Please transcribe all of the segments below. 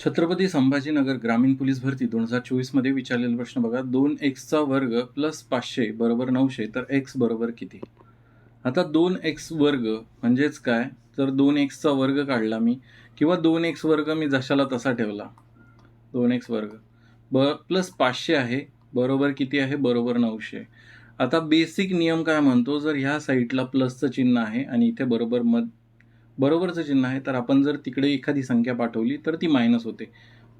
छत्रपती संभाजीनगर ग्रामीण पोलीस भरती दोन हजार चोवीसमध्ये विचारलेला प्रश्न बघा. दोन एक्सचा वर्ग प्लस पाचशे बरोबर नऊशे तर एक्स बरोबर किती? आता दोन एक्स वर्ग म्हणजेच काय? तर दोन एक्सचा वर्ग काढला मी. किंवा दोन एक्स वर्ग मी जशाला तसा ठेवला. दोन एक्स वर्ग. ब प्लस पाचशे आहे बरोबर किती आहे? बरोबर नऊशे. आता बेसिक नियम काय म्हणतो? जर ह्या साईडला प्लसचं चिन्ह आहे आणि इथे बरोबर मध बरोबरचं चिन्ह आहे तर आपण जर तिकडे एखादी संख्या पाठवली तर ती मायनस होते.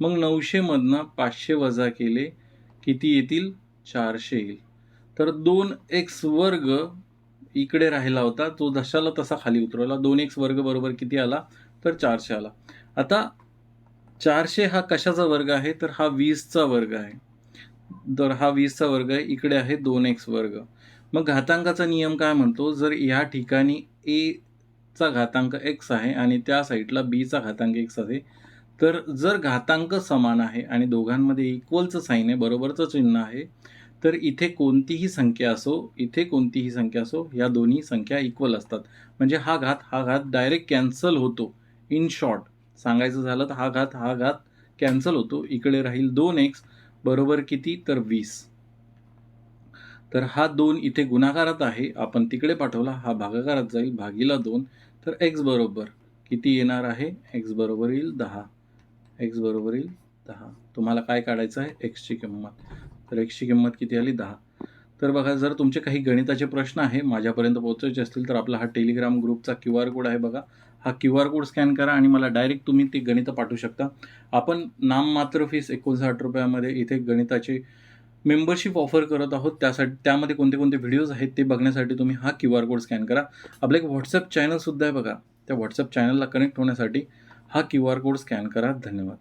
मग नऊशेमधनं पाचशे वजा केले किती येतील? चारशे येईल. तर दोन एक्स वर्ग इकडे राहिला होता तो जशाला तसा खाली उतरवला. दोन एक्स वर्ग बरोबर किती आला? तर चारशे आला. आता चारशे हा कशाचा वर्ग आहे? तर हा वीसचा वर्ग आहे. तर हा वीसचा वर्ग आहे इकडे आहे दोन एक्स वर्ग. मग घातांकाचा नियम काय म्हणतो? जर या ठिकाणी ए चा घातांक एक्स आहे आणि त्या साईडला बीचा घातांक एक्स आहे. तर जर घातांक समान आहे आणि दोघांमध्ये इक्वलचं साईन आहे बरोबरचं चिन्ह आहे तर इथे कोणतीही संख्या असो इथे कोणतीही संख्या असो या दोन्ही संख्या इक्वल असतात. म्हणजे हा घात हा घात डायरेक्ट कॅन्सल होतो. इन शॉर्ट सांगायचं झालं तर हा घात हा घात कॅन्सल होतो. इकडे राहील दोन एक्स बरोबर किती? तर वीस. तर हा दोन इथे गुणाकारात आहे. आपण तिकडे पाठवला हा भागाकारात जाईल भागीला दोन. तर एक्स बरोबर किती येणार आहे? एक्स बरोबर येईल दहा. एक्स बरोबर येईल दहा. तुम्हाला काय काढायचं आहे? एक्सची किंमत. तर एक्सची किंमत किती आली? दहा. तर बघा जर तुमचे काही गणिताचे प्रश्न आहे माझ्यापर्यंत पोहोचायचे असतील तर आपला हा टेलिग्राम ग्रुपचा क्यू आर कोड आहे बघा. हा क्यू आर कोड स्कॅन करा आणि मला डायरेक्ट तुम्ही ती गणितं पाठवू शकता. आपण नाममात्र फीस एकोणसाठ रुपयामध्ये इथे गणिताचे मेंबरशिप ऑफर करत आहोत त्यासाठी त्यामध्ये कोणते कोणते व्हिडिओज आहेत ते बघण्यासाठी तुम्ही हा क्यू आर कोड स्कॅन करा. आपलं एक व्हॉट्सअप चॅनलसुद्धा आहे बघा. त्या व्हॉट्सअप चॅनलला कनेक्ट होण्यासाठी हा क्यू आर कोड स्कॅन करा. धन्यवाद.